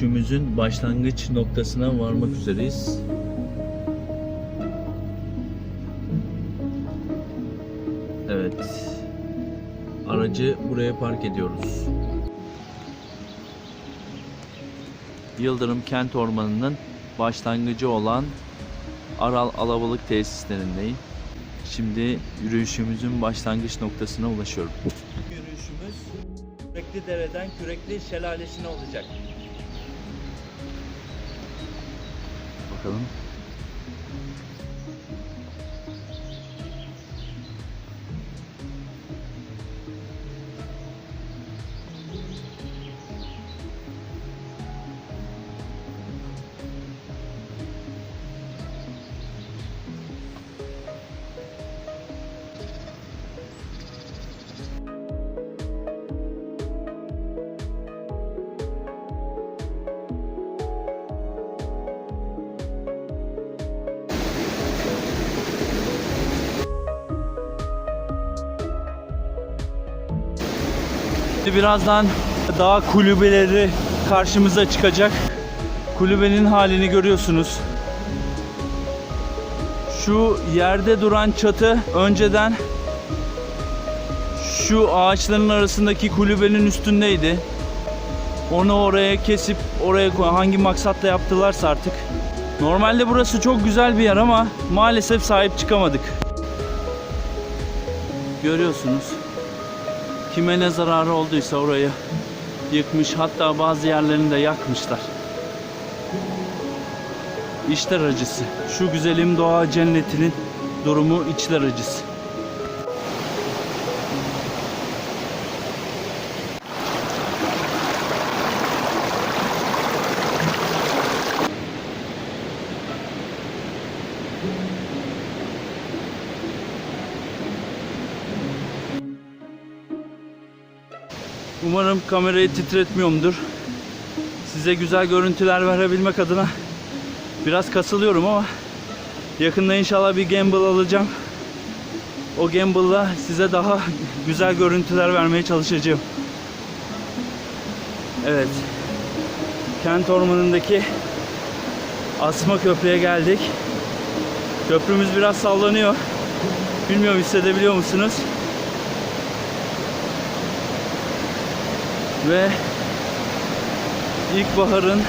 yürüyüşümüzün başlangıç noktasına varmak üzereyiz. Evet. Aracı buraya park ediyoruz. Yıldırım Kent Ormanı'nın başlangıcı olan Aral Alabalık tesislerindeyim. Şimdi yürüyüşümüzün başlangıç noktasına ulaşıyorum. Yürüyüşümüz Kürekli Dere'den Kürekli Şelalesi'ne olacak. Bakalım. Şimdi birazdan dağ kulübeleri karşımıza çıkacak. Kulübenin halini görüyorsunuz. Şu yerde duran çatı önceden şu ağaçların arasındaki kulübenin üstündeydi. Onu oraya kesip oraya koy hangi maksatla yaptılarsa artık. Normalde burası çok güzel bir yer ama maalesef sahip çıkamadık. Görüyorsunuz. Kime ne zararı olduysa orayı yıkmış hatta bazı yerlerini de yakmışlar. İçler acısı. Şu güzelim doğa cennetinin durumu içler acısı. Umarım kamerayı titretmiyorumdur. Size güzel görüntüler verebilmek adına biraz kasılıyorum ama yakında inşallah bir gimbal alacağım. O gimbal'la size daha güzel görüntüler vermeye çalışacağım. Evet. Kent ormanındaki Asma Köprü'ye geldik. Köprümüz biraz sallanıyor. Bilmiyorum hissedebiliyor musunuz? Ve ilkbaharın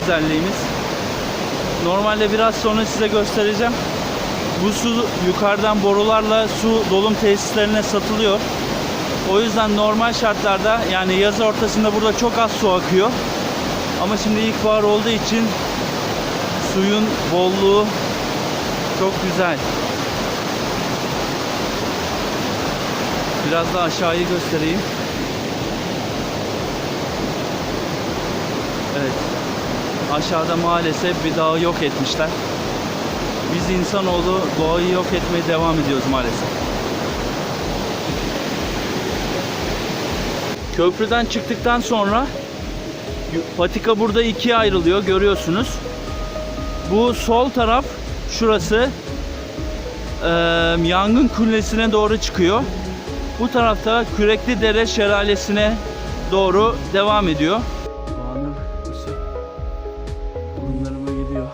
güzelliğimiz. Normalde biraz sonra size göstereceğim. Bu su yukarıdan borularla su dolum tesislerine satılıyor. O yüzden normal şartlarda yani yaz ortasında burada çok az su akıyor. Ama şimdi ilkbahar olduğu için suyun bolluğu çok güzel. Biraz da aşağıyı göstereyim. Evet. Aşağıda maalesef bir dağı yok etmişler. Biz insanoğlu doğayı yok etmeye devam ediyoruz maalesef. Köprüden çıktıktan sonra patika burada ikiye ayrılıyor görüyorsunuz. Bu sol taraf şurası eee, yangın kulesine doğru çıkıyor. Bu tarafta Kürekli Dere Şelalesi'ne doğru devam ediyor. Doğanın ısı burunlarıma geliyor.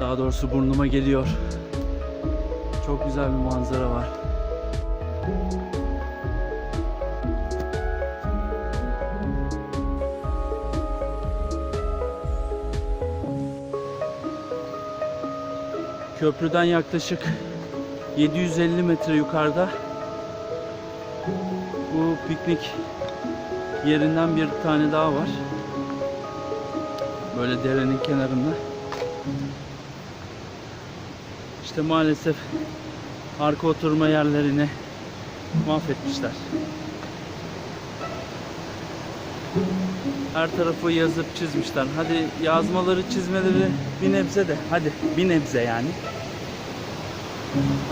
Daha doğrusu burnuma geliyor. Çok güzel bir manzara var. Köprüden yaklaşık 750 metre yukarıda bu piknik yerinden bir tane daha var. Böyle derenin kenarında. İşte maalesef arka oturma yerlerini mahvetmişler. Her tarafı yazıp çizmişler. Hadi yazmaları çizmeleri bir nebze de hadi bir nebze yani.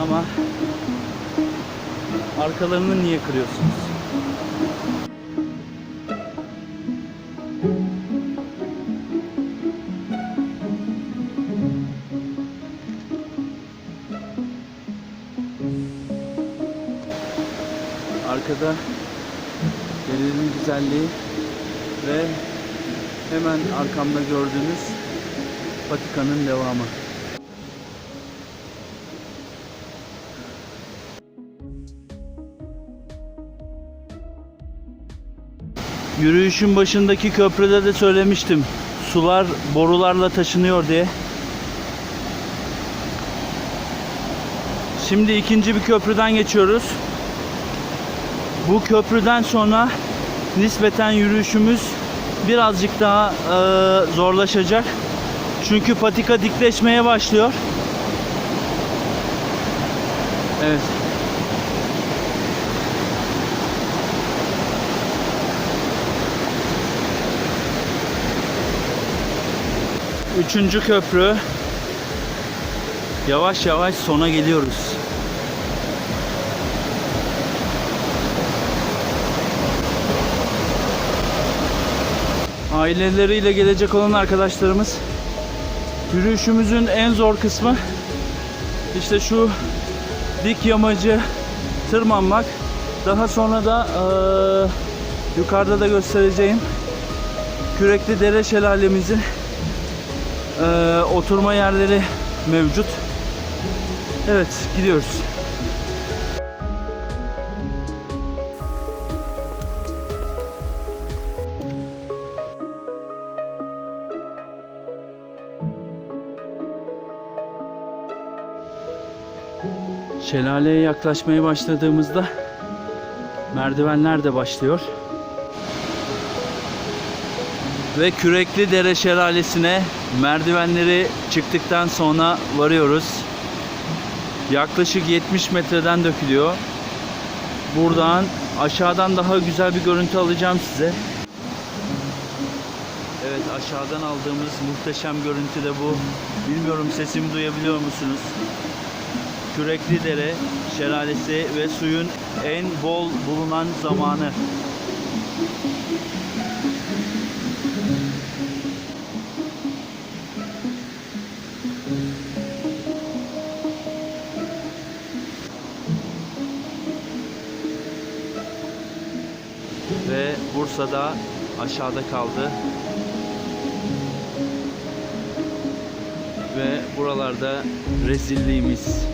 Ama arkalarını niye kırıyorsunuz? Arkada denizin güzelliği ve hemen arkamda gördüğünüz Vatikan'ın devamı. Yürüyüşün başındaki köprüde de söylemiştim. Sular borularla taşınıyor diye. Şimdi ikinci bir köprüden geçiyoruz. Bu köprüden sonra nispeten yürüyüşümüz birazcık daha eee, zorlaşacak. Çünkü patika dikleşmeye başlıyor. Evet. Üçüncü köprü. Yavaş yavaş sona geliyoruz. Aileleriyle gelecek olan arkadaşlarımız yürüyüşümüzün en zor kısmı işte şu dik yamacı tırmanmak. Daha sonra da eee, yukarıda da göstereceğim Kürekli Dere Şelalemizin eee, oturma yerleri mevcut. Evet gidiyoruz. Şelaleye yaklaşmaya başladığımızda merdivenler de başlıyor. Ve Kürekli Dere Şelalesi'ne merdivenleri çıktıktan sonra varıyoruz. Yaklaşık 70 metreden dökülüyor. Buradan aşağıdan daha güzel bir görüntü alacağım size. Evet aşağıdan aldığımız muhteşem görüntü de bu. Bilmiyorum sesimi duyabiliyor musunuz? Kürekli Dere şelalesi ve suyun en bol bulunan zamanı. Bursa'da aşağıda kaldı. Ve buralarda rezilliğimiz.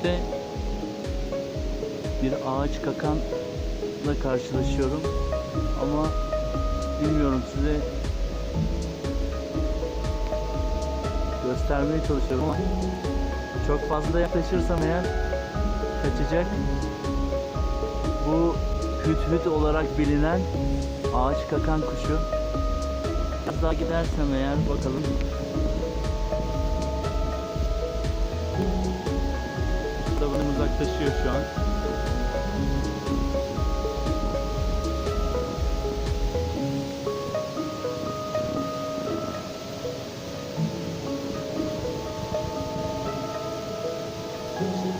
İşte bir ağaç kakanla karşılaşıyorum ama bilmiyorum size göstermeye çalışıyorum ama çok fazla yaklaşırsam eğer kaçacak. Bu hüt hüt olarak bilinen ağaç kakan kuşu. Biraz daha gidersem eğer bakalım. Tabanım uzaklaşıyor şu an.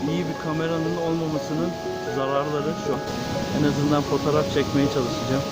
İyi bir kameranın olmamasının zararları şu. En azından fotoğraf çekmeye çalışacağım.